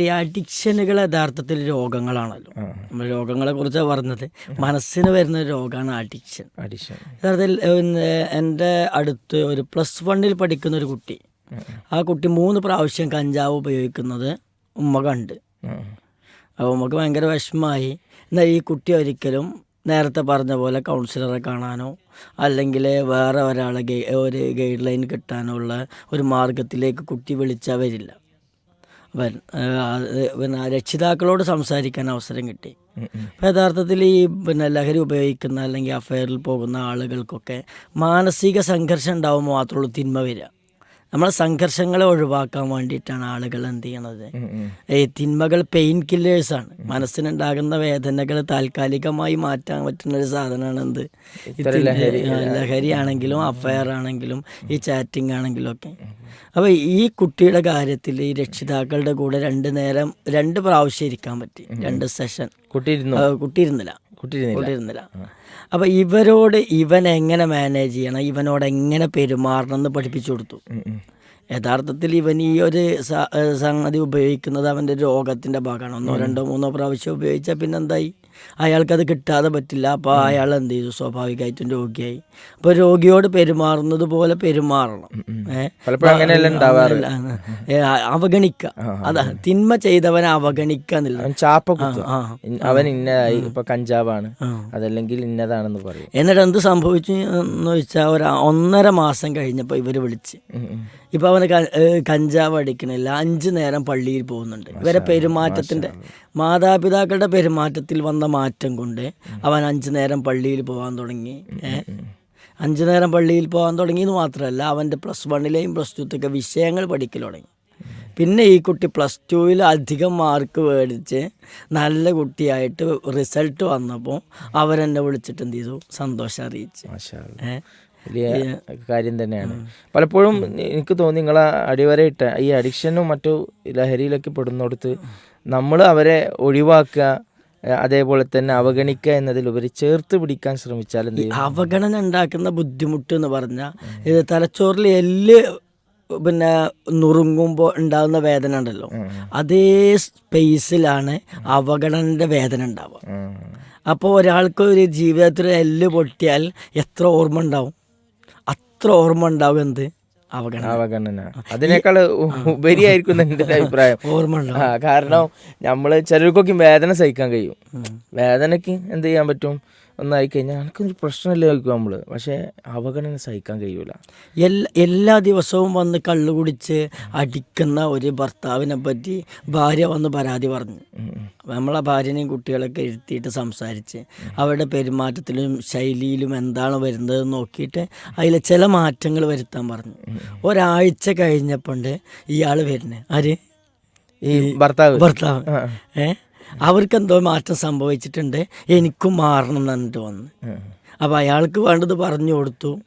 ഈ അഡിക്ഷനുകൾ യഥാർത്ഥത്തിൽ രോഗങ്ങളാണല്ലോ. നമ്മൾ രോഗങ്ങളെ കുറിച്ചാണ് പറഞ്ഞത്. മനസ്സിന് വരുന്ന രോഗമാണ് അഡിക്ഷൻ. യഥാർത്ഥത്തിൽ എന്റെ അടുത്ത് ഒരു പ്ലസ് വണ്ണിൽ പഠിക്കുന്ന ഒരു കുട്ടി. ആ. കുട്ടി മൂന്ന് പ്രാവശ്യം കഞ്ചാവ് ഉപയോഗിക്കുന്നത് ഉമ്മ കണ്ട്. ഉമ്മക്ക് ഭയങ്കര വിഷമമായി. എന്നാൽ ഈ കുട്ടി ഒരിക്കലും നേരത്തെ പറഞ്ഞ പോലെ കൗൺസിലറെ കാണാനോ അല്ലെങ്കിൽ വേറെ ഒരാളെ ഗൈ ഒരു ഗൈഡ് ലൈൻ കിട്ടാനുള്ള ഒരു മാർഗത്തിലേക്ക് കുട്ടി വിളിച്ചാൽ വരില്ല. പിന്നെ രക്ഷിതാക്കളോട് സംസാരിക്കാൻ അവസരം കിട്ടി. അപ്പോൾ യഥാർത്ഥത്തിൽ ഈ പിന്നെ ലഹരി ഉപയോഗിക്കുന്ന അല്ലെങ്കിൽ അഫയറിൽ പോകുന്ന ആളുകൾക്കൊക്കെ മാനസിക സംഘർഷം ഉണ്ടാവുമ്പോൾ മാത്രമുള്ളൂ തിന്മ വരിക. നമ്മളെ സംഘർഷങ്ങളെ ഒഴിവാക്കാൻ വേണ്ടിയിട്ടാണ് ആളുകൾ എന്ത് ചെയ്യണത്? ഈ തിന്മകൾ പെയിൻ കില്ലേഴ്സാണ് മനസ്സിനുണ്ടാകുന്ന വേദനകൾ താൽക്കാലികമായി മാറ്റാൻ പറ്റുന്ന ഒരു സാധനമാണ് എന്ത്? ഈ ആണെങ്കിലും ലഹരിയാണെങ്കിലും അഫയർ ആണെങ്കിലും ഈ ചാറ്റിംഗ് ആണെങ്കിലും ഒക്കെ. അപ്പോൾ ഈ കുട്ടിയുടെ കാര്യത്തിൽ ഈ രക്ഷിതാക്കളുടെ കൂടെ രണ്ട് നേരം രണ്ട് പ്രാവശ്യം ഇരിക്കാൻ പറ്റി. രണ്ട് സെഷൻ കുട്ടി ഇരുന്നു? കുട്ടി ഇരുന്നില്ല. കുട്ടി ഇരുന്നില്ല. കുട്ടി ഇരുന്നില്ല. അപ്പോൾ ഇവരോട് ഇവൻ എങ്ങനെ മാനേജ് ചെയ്യണം? ഇവനോട് എങ്ങനെ പെരുമാറണം എന്ന് പഠിപ്പിച്ചു കൊടുത്തു. യഥാർത്ഥത്തിൽ ഇവൻ ഈ ഒരു സംഗതി ഉപയോഗിക്കുന്നത് അവന്റെ രോഗത്തിന്റെ ഭാഗമാണ്. ഒന്നോ രണ്ടോ മൂന്നോ പ്രാവശ്യം ഉപയോഗിച്ചാൽ പിന്നെ എന്തായി അയാൾക്കത് കിട്ടാതെ പറ്റില്ല. അപ്പോൾ അയാൾ എന്ത് ചെയ്തു? സ്വാഭാവികമായിട്ടും രോഗിയായി. അപ്പോൾ രോഗിയോട് പെരുമാറുന്നത് പോലെ പെരുമാറണം. അവഗണിക്ക. അവഗണിക്കുക അതാ തിന്മ ചെയ്തവനെ അവഗണിക്കുക എന്നുള്ളത് അവൻ ഇന്നതായി ഇപ്പൊ കഞ്ചാവാണ്. അതല്ലെങ്കിൽ ഇന്നതാണെന്ന് പറയും. എന്നിട്ട് എന്ത് സംഭവിച്ചു എന്ന് വെച്ചാൽ ഒരു ഒന്നര മാസം കഴിഞ്ഞപ്പോൾ ഇവർ വിളിച്ച്. ഇപ്പം. അവന് കഞ്ചാവ് അടിക്കണില്ല. അഞ്ച് നേരം പള്ളിയിൽ പോകുന്നുണ്ട്. ഇവരെ പെരുമാറ്റത്തിന്റെ മാതാപിതാക്കളുടെ പെരുമാറ്റത്തിൽ വന്ന മാറ്റം കൊണ്ട് അവൻ അഞ്ച് നേരം പള്ളിയിൽ പോകാൻ തുടങ്ങി. അഞ്ച് അഞ്ചു നേരം പള്ളിയിൽ പോകാൻ തുടങ്ങിയെന്ന് മാത്രമല്ല അവന്റെ പ്ലസ് വണ്ണിലെയും പ്ലസ് ടുത്തൊക്കെ വിഷയങ്ങൾ പഠിക്കൽ തുടങ്ങി. പിന്നെ ഈ കുട്ടി പ്ലസ് ടുവിൽ അധികം മാർക്ക് മേടിച്ച് നല്ല കുട്ടിയായിട്ട് റിസൾട്ട് വന്നപ്പോൾ അവരെന്നെ വിളിച്ചിട്ട് എന്ത് ചെയ്തു? സന്തോഷം അറിയിച്ചു. വലിയ കാര്യം തന്നെയാണ്. പലപ്പോഴും എനിക്ക് തോന്നി നിങ്ങളെ അടിവരയിട്ട ഈ അഡിക്ഷനും മറ്റു ലഹരിയിലൊക്കെ പെടുന്നിടത്ത് നമ്മൾ അവരെ ഒഴിവാക്കുക അതേപോലെ തന്നെ അവഗണിക്കുക എന്നതിലുപരി ചേർത്ത് പിടിക്കാൻ ശ്രമിച്ചാൽ അവഗണന ഉണ്ടാക്കുന്ന ബുദ്ധിമുട്ട് എന്ന് പറഞ്ഞാൽ ഇത് തലച്ചോറിൽ എല്ല് പിന്നെ നുറുങ്ങുമ്പോൾ ഉണ്ടാകുന്ന വേദന ഉണ്ടല്ലോ. അതേ സ്പേസിലാണ് അവഗണനന്റെ വേദന ഉണ്ടാവുക. അപ്പോൾ ഒരാൾക്ക് ഒരു ജീവിതത്തിൽ എല്ല് പൊട്ടിയാൽ എത്ര ഓർമ്മ ഉണ്ടാവും? അത്ര ഓർമ്മ ഉണ്ടാവും എന്ത്? അവഗണന. അതിനേക്കാൾ ഉപരിയായിരിക്കും എന്റെ അഭിപ്രായം. ഓർമ്മ കാരണം നമ്മൾ ചിലർക്കൊക്കെ വേദന സഹിക്കാൻ കഴിയും. വേദനക്ക് എന്ത് ചെയ്യാൻ പറ്റും? ഒന്നായി കഴിഞ്ഞാൽ എനിക്കൊരു പ്രശ്നമില്ല നോക്കും നമ്മൾ പക്ഷേ അവഗണന സഹിക്കാൻ കഴിയൂല. എല്ലാ എല്ലാ ദിവസവും വന്ന് കള്ളു കുടിച്ച് അടിക്കുന്ന ഒരു ഭർത്താവിനെ പറ്റി ഭാര്യ വന്ന് പരാതി പറഞ്ഞു. നമ്മളെ ഭാര്യനെയും കുട്ടികളൊക്കെ ഇരുത്തിയിട്ട് സംസാരിച്ച് അവരുടെ പെരുമാറ്റത്തിലും ശൈലിയിലും എന്താണ് വരുന്നത് നോക്കിയിട്ട് അതിൽ ചില മാറ്റങ്ങൾ വരുത്താൻ പറഞ്ഞു. ഒരാഴ്ച കഴിഞ്ഞപ്പോണ്ട് ഇയാൾ വരുന്നത്. ആര്? ഈ ഭർത്താവ്. ഭർത്താവ്. ഏ? അവർക്ക് എന്തോ മാറ്റം സംഭവിച്ചിട്ടുണ്ട്. എനിക്കും മാറണം എന്ന് പറഞ്ഞിട്ട് വന്ന്. അപ്പോൾ അയാൾക്ക് വേണ്ടത് പറഞ്ഞു കൊടുത്തു.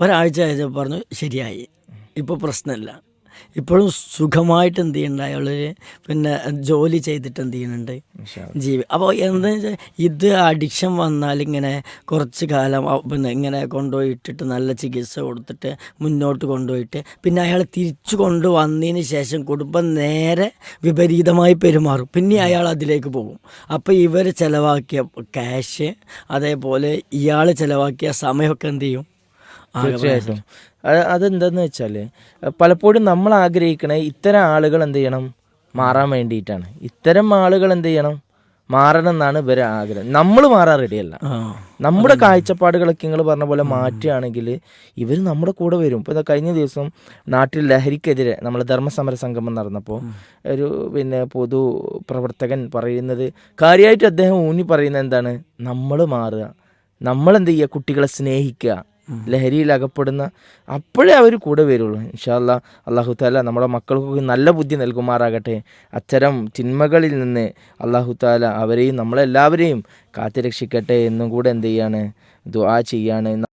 ഒരാഴ്ച ആയത് പറഞ്ഞു ശരിയായി. ഇപ്പോൾ പ്രശ്നമില്ല. ഇപ്പോഴും സുഖമായിട്ട് എന്ത് ചെയ്യുന്നുണ്ട് അയാൾ പിന്നെ ജോലി ചെയ്തിട്ട് എന്ത് ചെയ്യുന്നുണ്ട്? ജീവി അപ്പോൾ എന്താണെന്ന് വെച്ചാൽ ഇത് അഡിക്ഷൻ വന്നാൽ ഇങ്ങനെ കുറച്ച് കാലം പിന്നെ ഇങ്ങനെ കൊണ്ടുപോയിട്ടിട്ട് നല്ല ചികിത്സ കൊടുത്തിട്ട് മുന്നോട്ട് കൊണ്ടുപോയിട്ട് പിന്നെ അയാൾ തിരിച്ചു കൊണ്ടുവന്നതിന് ശേഷം കുടുംബം നേരെ വിപരീതമായി പെരുമാറും. പിന്നെ അയാൾ അതിലേക്ക് പോകും. അപ്പോൾ ഇവർ ചിലവാക്കിയ ക്യാഷ് അതേപോലെ ഇയാൾ ചിലവാക്കിയ സമയമൊക്കെ എന്ത് ചെയ്യും? തീർച്ചയായിട്ടും. അത് അതെന്താന്ന് വെച്ചാൽ പലപ്പോഴും നമ്മൾ ആഗ്രഹിക്കണ ഇത്തരം ആളുകൾ എന്ത് ചെയ്യണം? മാറാൻ വേണ്ടിയിട്ടാണ്. ഇത്തരം ആളുകൾ എന്ത് ചെയ്യണം? മാറണം എന്നാണ് ഇവരെ ആഗ്രഹം. നമ്മൾ മാറാൻ റെഡിയല്ല. നമ്മുടെ കാഴ്ചപ്പാടുകളൊക്കെ നിങ്ങൾ പറഞ്ഞ പോലെ മാറ്റുകയാണെങ്കിൽ ഇവർ നമ്മുടെ കൂടെ വരും. ഇപ്പോൾ കഴിഞ്ഞ ദിവസം നാട്ടിൽ ലഹരിക്കെതിരെ നമ്മൾ ധർമ്മസമര സംഗമം നടന്നപ്പോൾ ഒരു പിന്നെ പൊതു പ്രവർത്തകൻ പറയുന്നത് കാര്യമായിട്ട് അദ്ദേഹം ഊന്നി പറയുന്നത് എന്താണ്? നമ്മൾ മാറുക. നമ്മൾ എന്ത് ചെയ്യുക? കുട്ടികളെ സ്നേഹിക്കുക. ലഹരിയിൽ അകപ്പെടുന്ന അപ്പോഴേ അവർ കൂടെ വരുള്ളൂ. ഇൻഷാല്ല അള്ളാഹു താല നമ്മുടെ മക്കൾക്കൊക്കെ നല്ല ബുദ്ധി നൽകുമാറാകട്ടെ. അത്തരം തിന്മകളിൽ നിന്ന് അള്ളാഹു താല അവരെയും നമ്മളെല്ലാവരെയും കാത്തുരക്ഷിക്കട്ടെ എന്നും കൂടെ എന്ത് ചെയ്യാണ്? ദുആ ചെയ്യാണ്.